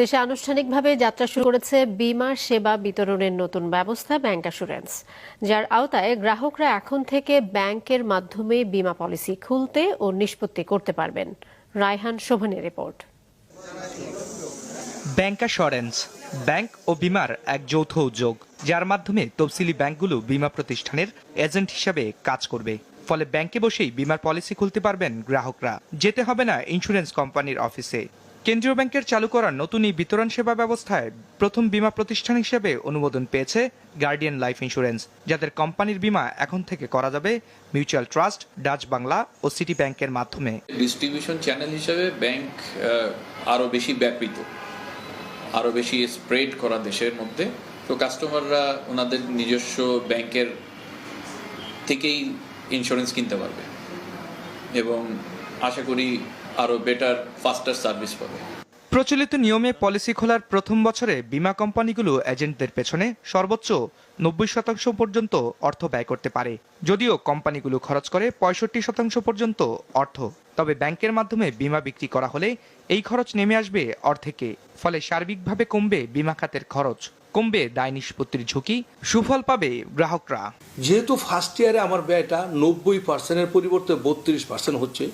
দেশে আনুষ্ঠানিকভাবে যাত্রা শুরু করেছে বিমা সেবা বিতরণের নতুন ব্যবস্থা ব্যাংক অ্যাসুরেন্স, যার আওতায় গ্রাহকরা এখন থেকে ব্যাংকের মাধ্যমে বীমা পলিসি খুলতে ও নিষ্পত্তি করতে পারবেন। রায়হান শোভনের রিপোর্ট। ব্যাংক অ্যাসুরেন্স, ব্যাংক ও বিমার এক যৌথ উদ্যোগ, যার মাধ্যমে তফসিলি ব্যাংকগুলো বিমা প্রতিষ্ঠানের এজেন্ট হিসাবে কাজ করবে। ফলে ব্যাংকে বসেই বিমার পলিসি খুলতে পারবেন গ্রাহকরা। যেতে হবে না ইন্স্যুরেন্স কোম্পানির অফিসে। কেন্দ্রীয় ব্যাংকের চালু করা নতুন এই বিতরণ সেবা ব্যবস্থায় প্রথম বীমা প্রতিষ্ঠান হিসেবে অনুমোদন পেয়েছে গার্ডিয়ান লাইফ ইন্স্যুরেন্স যাদের কোম্পানির বীমা এখন থেকে করা যাবে মিউচুয়াল ট্রাস্ট ডাচ বাংলা ও সিটি ব্যাংকের মাধ্যমে। ডিস্ট্রিবিউশন চ্যানেল হিসেবে ব্যাংক আরও বেশি ব্যাপৃত আরও বেশি স্প্রেড করা দেশের মধ্যে। তো কাস্টমাররা ওনাদের নিজস্ব ব্যাংকের থেকেই ইন্স্যুরেন্স কিনতে পারবে। এবং আশা করি আরও বেটার ফাস্টার সার্ভিস পাবে। প্রচলিত নিয়মে পলিসি খোলার প্রথম বছরে বিমা কোম্পানিগুলো এজেন্টদের পেছনে সর্বোচ্চ নব্বই শতাংশ পর্যন্ত অর্থ ব্যয় করতে পারে। যদিও কোম্পানিগুলো খরচ করে পঁয়ষট্টি শতাংশ পর্যন্ত অর্থ তবে ব্যাংকের মাধ্যমে বীমা বিক্রি করা হলে এই খরচ নেমে আসবে অর্ধেকে ফলে সার্বিকভাবে কমবে বিমা খাতের খরচ কমবে দায় নিষ্পত্তির ঝুঁকি সুফল পাবে গ্রাহকরা। যেহেতু ফার্স্ট ইয়ারে আমার ব্যয়টা নব্বই পার্সেন্টের পরিবর্তে বত্রিশ পার্সেন্ট হচ্ছে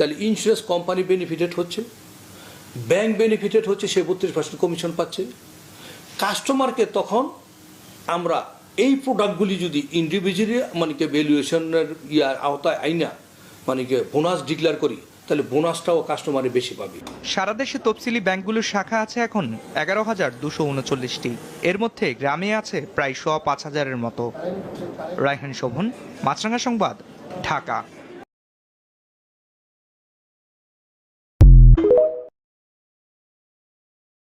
তাহলে ইন্স্যুরেন্স কোম্পানি বেনিফিটেড হচ্ছে ব্যাংক বেনিফিটেড হচ্ছে, সে বত্রিশ পার্সেন্ট কমিশন পাচ্ছে। কাস্টমারকে তখন আমরা এই প্রোডাক্টগুলি যদি ইন্ডিভিজুয়ালি মানে কি ভ্যালুয়েশনের ইয়ার আওতায় আইনা মানে কি বোনাস ডিক্লেয়ার করি, তাহলে বোনাসটাও কাস্টমারে বেশি পাবে। সারা দেশে তফসিলি ব্যাংকগুলোর শাখা আছে এখন এগারো হাজার দুশো উনচল্লিশটি। এর মধ্যে গ্রামে আছে প্রায় শ পাঁচ হাজারের মতো। রায়হান শোভন মাছরাঙ্গা সংবাদ, ঢাকা।